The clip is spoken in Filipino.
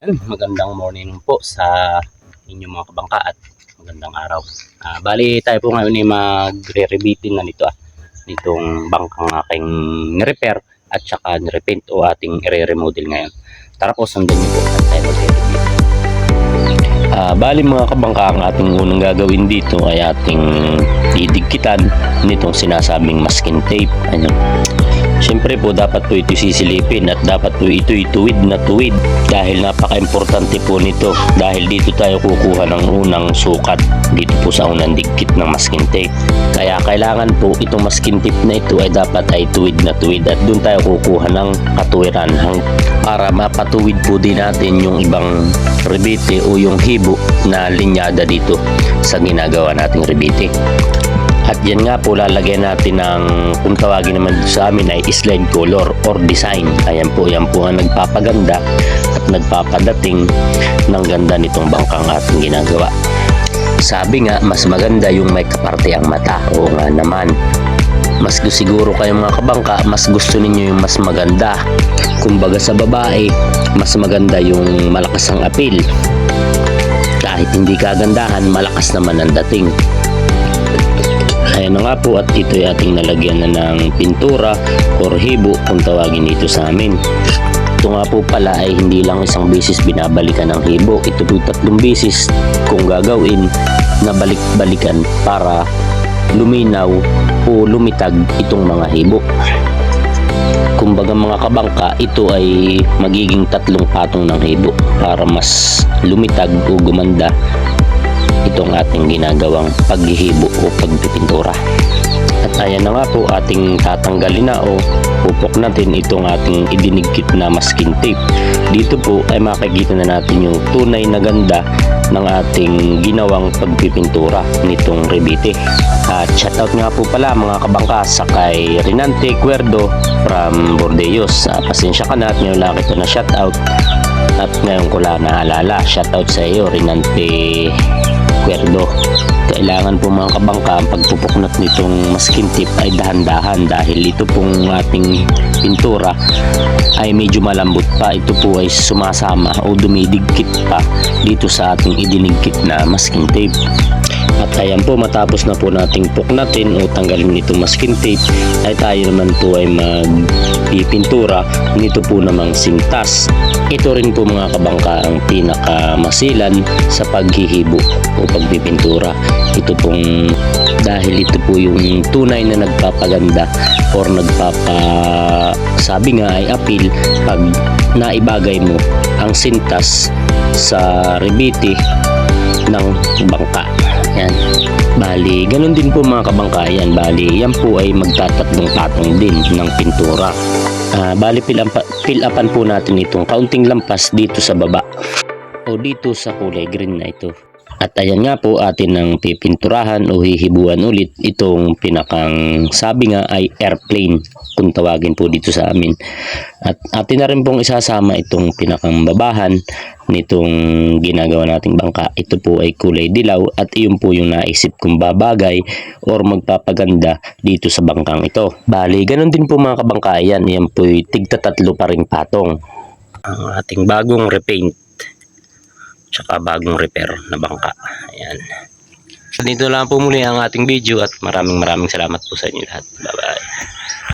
Yan, Magandang morning po sa inyong mga kabangka at magandang araw. Ah, bali tayo po ngayon ay magre-rebitin na nito ah, nitong bangkang aking ni-repair at saka ni-repaint o ating i-remodel ngayon. Tara po, sundan niyo po at tayo magre-rebit. Ah, bali mga kabangka, ang ating unang gagawin dito ay ating didikkitan nitong sinasabing masking tape. Ano? Siyempre po dapat po ito sisilipin at dapat po ito ituwid na tuwid dahil napaka-importante po nito dahil dito tayo kukuha ng unang sukat dito po sa unang dikit ng masking tape. Kaya kailangan po itong masking tape na ito ay dapat ay tuwid na tuwid at doon tayo kukuha ng katuwiran para mapatuwid po din natin yung ibang rebite o yung hibo na linyada dito sa ginagawa nating rebite. Yan nga po lalagyan natin ng kung tawagin naman sa amin ay slide color or design. Ayan po, yan po ang nagpapaganda at nagpapadating ng ganda nitong bangkang ating ginagawa. Sabi nga, mas maganda yung may kaparte ang mata. Oo nga naman. Mas gu- siguro kayo mga kabangka, mas gusto ninyo yung mas maganda. Kumbaga sa babae, mas maganda yung malakas ang apil. Kahit hindi kagandahan, malakas naman ang dating. Nga po at ito ay ating nalagyan na ng pintura or hibo kung tawagin dito sa amin. Ito nga po pala ay hindi lang isang beses binabalikan ng hibo. Ito po tatlong beses kung gagawin na balik-balikan para luminaw o lumitag itong mga hibo. Kumbaga mga kabangka, ito ay magiging tatlong patong ng hibo para mas lumitag o gumanda itong ating ginagawang paghihibo o pagpipintura. At ayan na nga po ating tatanggalin na o pupok natin itong ating idinigkit na masking tape. Dito po ay makikita na natin yung tunay na ganda ng ating ginawang pagpipintura nitong rebite. At shoutout nga po pala mga kabangka sa kay Rinante Cuerdo from Bordeos. Ah, pasensya ka na at ngayon lang kita na shoutout at ngayon ko lang naalala. Shoutout sa iyo Rinante Cuerdo. Kailangan po mga kabangka ang pagpupuknat nitong masking tip ay dahan-dahan dahil ito pong ating pintura ay medyo malambot pa. Ito po ay sumasama o dumidikit pa dito sa ating idinigkit na masking tape. Ayan po matapos na po nating puknatin o tanggalin nito masking tape ay tayo naman po ay magpipintura nito po namang sintas. Ito rin po mga kabangka ang pinakamasilan sa paghihibo o pagpipintura. Ito pong dahil ito po yung tunay na nagpapaganda or nagpapa sabi nga ay appeal pag naibagay mo ang sintas sa rebite ng bangka. Bali, ganun din po mga kabangka. Yan, bali, yan po ay magtatatlong patong din ng pintura. Ah, bali, fill upan po natin itong kaunting lampas dito sa baba o dito sa kulay green na ito. At ayan nga po atin ng pipinturahan o hihibuan ulit itong pinakang sabi nga ay airplane kung tawagin po dito sa amin. At atin na rin pong isasama itong pinakang babahan nitong ginagawa nating bangka. Ito po ay kulay dilaw at iyon po yung naisip kong babagay or magpapaganda dito sa bangkang ito. Bali, ganun din po mga kabangka yan. Po ay tigta tatlo pa ring patong. Ang ating bagong repaint tsaka bagong repair na bangka. Ayan. So, dito lang po muli ang ating video at maraming maraming salamat po sa inyo lahat. Bye-bye.